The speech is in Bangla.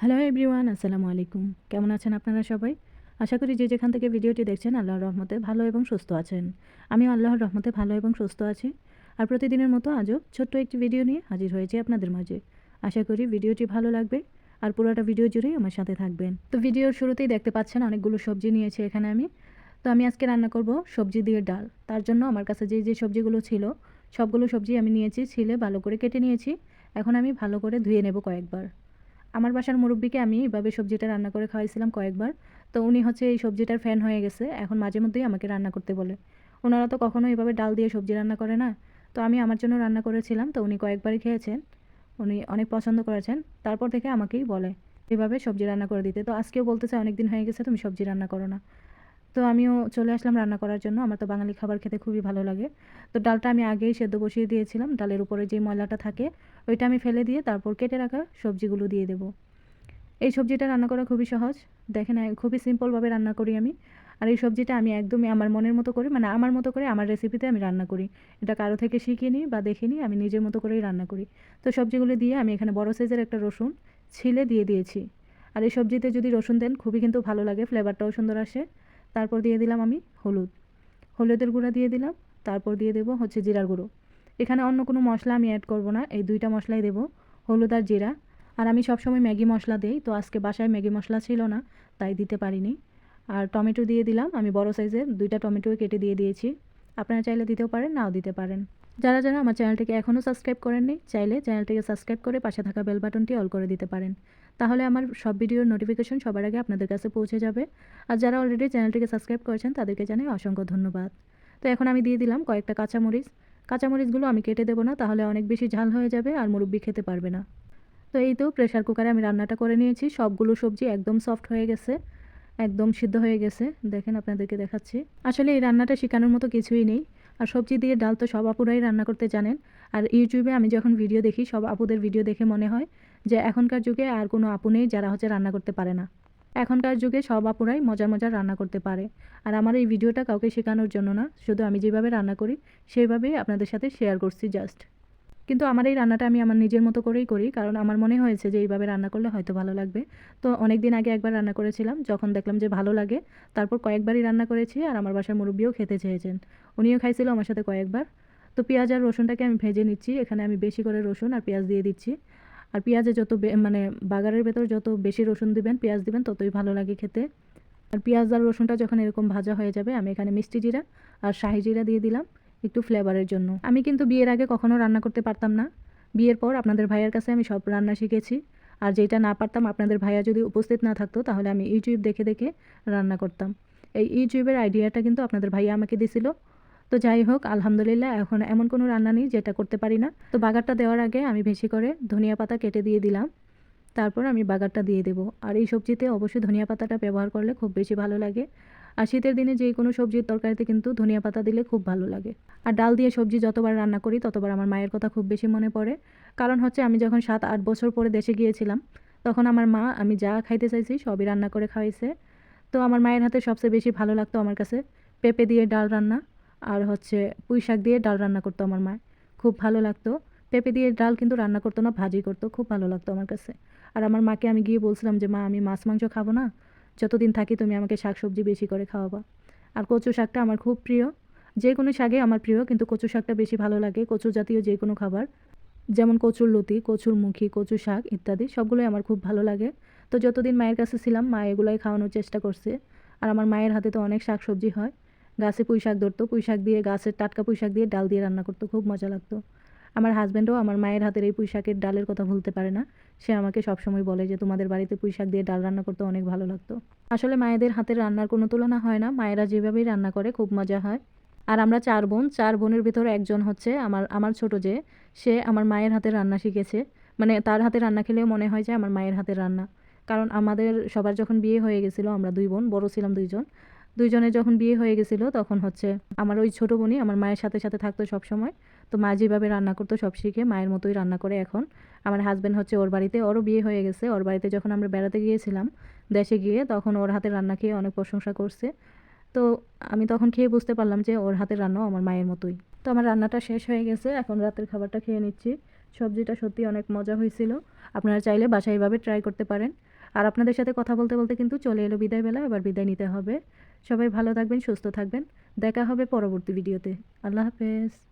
হ্যালো এভরিওয়ান আসসালামু আলাইকুম। কেমন আছেন আপনারা সবাই? আশা করি যে যেখান থেকে ভিডিওটি দেখছেন, আল্লাহর রহমতে ভালো এবং সুস্থ আছেন। আমি আল্লাহর রহমতে ভালো এবং সুস্থ আছি। আর প্রতিদিনের মতো আজও ছোট্ট একটি ভিডিও নিয়ে হাজির হয়েছি আপনাদের মাঝে। আশা করি ভিডিওটি ভালো লাগবে আর পুরোটা ভিডিও জুড়েই আমার সাথে থাকবেন। তো ভিডিওর শুরুতেই দেখতে পাচ্ছেন, অনেকগুলো সবজি নিয়েছি এখানে আমি। তো আমি আজকে রান্না করব সবজি দিয়ে ডাল। তার জন্য আমার কাছে যে যে সবজিগুলো ছিল, সবগুলো সবজি আমি নিয়েছি, ছিলে ভালো করে কেটে নিয়েছি। এখন আমি ভালো করে ধুয়ে নেব কয়েকবার। আমার বাসার মুরব্বীকে আমি এভাবে সবজিটা রান্না করে খাওয়াইছিলাম কয়েকবার। তো উনি হচ্ছে এই সবজিটার ফ্যান হয়ে গেছে। এখন মাঝে মধ্যেই আমাকে রান্না করতে বলে। ওনারা তো কখনো এভাবে ডাল দিয়ে সবজি রান্না করে না। তো আমি আমার জন্য রান্না করেছিলাম। তো উনি কয়েকবারই খেয়েছেন। উনি অনেক পছন্দ করেছেন। তারপর থেকে আমাকেই বলে এভাবে সবজি রান্না করে দিতে। তো আজকেও বলতেছে অনেক দিন হয়ে গেছে, তুমি সবজি রান্না করো না। তো আমিও চলে আসলাম রান্না করার জন্য। আমার তো বাঙালি খাবার খেতে খুবই ভালো লাগে। তো ডালটা আমি আগেই সেদ্ধ বসিয়ে দিয়েছিলাম। ডালের উপরে যে ময়লাটা থাকে, ওইটা আমি ফেলে দিয়ে তারপর কেটে রাখা সবজিগুলো দিয়ে দেবো। এই সবজিটা রান্না করা খুবই সহজ। দেখেন খুবই সিম্পলভাবে রান্না করি আমি। আর এই সবজিটা আমি একদমই আমার মনের মতো করি মানে আমার মতো করে আমার রেসিপিতে আমি রান্না করি। এটা কারও থেকে শিখিয়ে নিই বা দেখে নিই, আমি নিজের মতো করেই রান্না করি। তো সবজিগুলো দিয়ে আমি এখানে বড় সাইজের একটা রসুন ছিলে দিয়ে দিয়েছি। আর এই সবজিতে যদি রসুন দেন, খুবই কিন্তু ভালো লাগে, ফ্লেভারটাও সুন্দর আসে। তারপর দিয়ে দিলাম আমি হলুদ। হলুদের গুঁড়া দিয়ে দিলাম, তারপর দিয়ে দেবো হচ্ছে জিরার গুঁড়ো। এখানে অন্য কোনো মশলা আমি অ্যাড করব না, এই দুইটা মশলাই দেবো, হলুদ আর জিরা। আর আমি সবসময় ম্যাগি মশলা দিই, তো আজকে বাসায় ম্যাগি মশলা ছিল না, তাই দিতে পারিনি। আর টমেটো দিয়ে দিলাম, আমি বড় সাইজের দুইটা টমেটো কেটে দিয়ে দিয়েছি। আপনারা চাইলে দিতেও পারেন, নাও দিতে পারেন। যারা যারা আমার চ্যানেলটিকে এখনও সাবস্ক্রাইব করেননি, চাইলে চ্যানেলটিকে সাবস্ক্রাইব করে পাশে থাকা বেল বাটনটি অল করে দিতে পারেন। তাহলে আমার সব ভিডিওর নোটিফিকেশন সবার আগে আপনাদের কাছে পৌঁছে যাবে। আর যারা অলরেডি চ্যানেলটিকে সাবস্ক্রাইব করেছেন, তাদেরকে জানাই অসংখ্য ধন্যবাদ। তো এখন আমি দিয়ে দিলাম কয়েকটা কাঁচামরিচ। কাঁচামরিচগুলো আমি কেটে দেবো না, তাহলে অনেক বেশি ঝাল হয়ে যাবে আর মুরব্বি খেতে পারবে না। তো এই তো প্রেশার কুকারে আমি রান্নাটা করে নিয়েছি। সবগুলো সবজি একদম সফট হয়ে গেছে, একদম সিদ্ধ হয়ে গেছে। দেখেন আপনাদেরকে দেখাচ্ছি। আসলে এই রান্নাটা শেখানোর মতো কিছুই নেই। আর সবজি দিয়ে ডাল তো সব আপুরাই রান্না করতে জানেন। আর ইউটিউবে আমি যখন ভিডিও দেখি, সব আপুদের ভিডিও দেখে মনে হয় যে এখনকার যুগে আর কোনো আপু নেই যারা হচ্ছে রান্না করতে পারে না। এখনকার যুগে সব আপুরাই মজার মজার রান্না করতে পারে। আর আমার এই ভিডিওটা কাউকে শেখানোর জন্য না, শুধু আমি যেভাবে রান্না করি সেইভাবেই আপনাদের সাথে শেয়ার করছি জাস্ট কিন্তু আমার এই রান্নাটা আমি আমার নিজের মতো করেই করি, কারণ আমার মনে হয়েছে যে এইভাবে রান্না করলে হয়তো ভালো লাগবে। তো অনেক দিন আগে একবার রান্না করেছিলাম, যখন দেখলাম যে ভালো লাগে, তারপর কয়েকবারই রান্না করেছি আর আমার বাসার মুরব্বিও খেতে চেয়েছেন। উনিও খাইছিল আমার সাথে কয়েকবার। তো পেঁয়াজ আর রসুনটাকে আমি ভেজে নিচ্ছি। এখানে আমি বেশি করে রসুন আর পেঁয়াজ দিয়ে দিচ্ছি। আর পেঁয়াজে যত মানে বাগারের ভেতর যত বেশি রসুন দিবেন, পেঁয়াজ দিবেন, ততই ভালো লাগে খেতে। আর পেঁয়াজ আর রসুনটা যখন এরকম ভাজা হয়ে যাবে, আমি এখানে মিষ্টি জিরা আর শাহি জিরা দিয়ে দিলাম একটু ফ্লেভারের জন্য। আমি কিন্তু বিয়ের আগে কখনো রান্না করতে পারতাম না। বিয়ের পর আপনাদের ভাইয়ের কাছে আমি সব রান্না শিখেছি। আর যেটা না পারতাম, আপনাদের ভাইয়া যদি উপস্থিত না থাকতো, তাহলে আমি ইউটিউব দেখে দেখে রান্না করতাম। এই ইউটিউবের আইডিয়াটা কিন্তু আপনাদের ভাইয়া আমাকে দিছিল। তো যাই হোক, আলহামদুলিল্লাহ এখন এমন কোনো রান্না নেই যেটা করতে পারি না। তো বাগারটা দেওয়ার আগে আমি বেশি করে ধনিয়া পাতা কেটে দিয়ে দিলাম। তারপর আমি বাগারটা দিয়ে দেবো। আর এই সবজিতে অবশ্যই ধনিয়া পাতাটা ব্যবহার করলে খুব বেশি ভালো লাগে। আর শীতের দিনে যে কোনো সবজির তরকারিতে কিন্তু ধনিয়া পাতা দিলে খুব ভালো লাগে। আর ডাল দিয়ে সবজি যতবার রান্না করি, ততবার আমার মায়ের কথা খুব বেশি মনে পড়ে। কারণ হচ্ছে আমি যখন সাত আট বছর পরে দেশে গিয়েছিলাম, তখন আমার মা আমি যা খাইতে চাইছি সবই রান্না করে খাওয়াইছে। তো আমার মায়ের হাতে সবচেয়ে বেশি ভালো লাগতো আমার কাছে পেঁপে দিয়ে ডাল রান্না। আর হচ্ছে পুঁই শাক দিয়ে ডাল রান্না করতো আমার মা। খুব ভালো লাগতো। পেঁপে দিয়ে ডাল কিন্তু রান্না করতো না, ভাজি করতো। খুব ভালো লাগতো আমার কাছে। আর আমার মাকে আমি গিয়ে বলছিলাম যে, মা, আমি মাছ, মাংস খাব না। যতদিন থাকি তুমি আমাকে শাক সবজি বেশি করে খাওয়াবা। আর কচু শাকটা আমার খুব প্রিয়। যে কোনো শাকে আমার প্রিয়, কিন্তু কচু শাকটা বেশি ভালো লাগে। কচু জাতীয় যে কোনো খাবার, যেমন কচুর লতি, কচুর মুখী, কচু শাক ইত্যাদি, সবগুলোই আমার খুব ভালো লাগে। তো যতদিন মায়ের কাছে ছিলাম, মা এগুলোই খাওয়ানোর চেষ্টা করছে। আর আমার মায়ের হাতে তো অনেক শাক সবজি হয়। গাছে পুঁই শাক ধরতো পুঁই শাক দিয়ে গাছের টাটকা পুঁই শাক দিয়ে ডাল দিয়ে রান্না করতো, খুব মজা লাগতো। আমার হাজব্যান্ডও আমার মায়ের হাতের এই পুঁই শাকের ডালের কথা ভুলতে পারে না। সে আমাকে সবসময় বলে যে, তোমাদের বাড়িতে পুঁই শাক দিয়ে ডাল রান্না করতে অনেক ভালো লাগতো। আসলে মায়েদের হাতের রান্নার কোনো তুলনা হয় না। মায়েরা যেভাবেই রান্না করে, খুব মজা হয়। আর আমরা চার বোন, চার বোনের ভিতরে একজন হচ্ছে আমার আমার ছোট যে, সে আমার মায়ের হাতের রান্না শিখেছে। মানে তার হাতে রান্না খেলেও মনে হয় যে, আমার মায়ের হাতের রান্না। কারণ আমাদের সবার যখন বিয়ে হয়ে গেছিল, আমরা দুই বোন, বড় ছিলাম দুইজন। দুইজনের যখন বিয়ে হয়ে গেছিল, তখন হচ্ছে আমার ওই ছোটো বোনই আমার মায়ের সাথে সাথে থাকতো সব সময় তো মা যেভাবে রান্না করতো সব শিখে মায়ের মতোই রান্না করে এখন। আমার হাজব্যান্ড হচ্ছে ওর বাড়িতে, ওরও বিয়ে হয়ে গেছে। ওর বাড়িতে যখন আমরা বেড়াতে গিয়েছিলাম, দেশে গিয়ে তখন ওর হাতের রান্না খেয়ে অনেক প্রশংসা করছে। তো আমি তখন খেয়ে বুঝতে পারলাম যে ওর হাতের রান্নাও আমার মায়ের মতোই। তো আমার রান্নাটা শেষ হয়ে গেছে, এখন রাতের খাবারটা খেয়ে নিচ্ছি। সবজিটা সত্যি অনেক মজা হয়েছিল। আপনারা চাইলে বাসায় এভাবে ট্রাই করতে পারেন। আর আপনাদের সাথে কথা বলতে বলতে কিন্তু চলে এলো বিদায় বেলা, এবার বিদায় নিতে হবে। সবাই ভালো থাকবেন, সুস্থ থাকবেন। দেখা হবে পরবর্তী ভিডিওতে। আল্লাহ হাফেজ।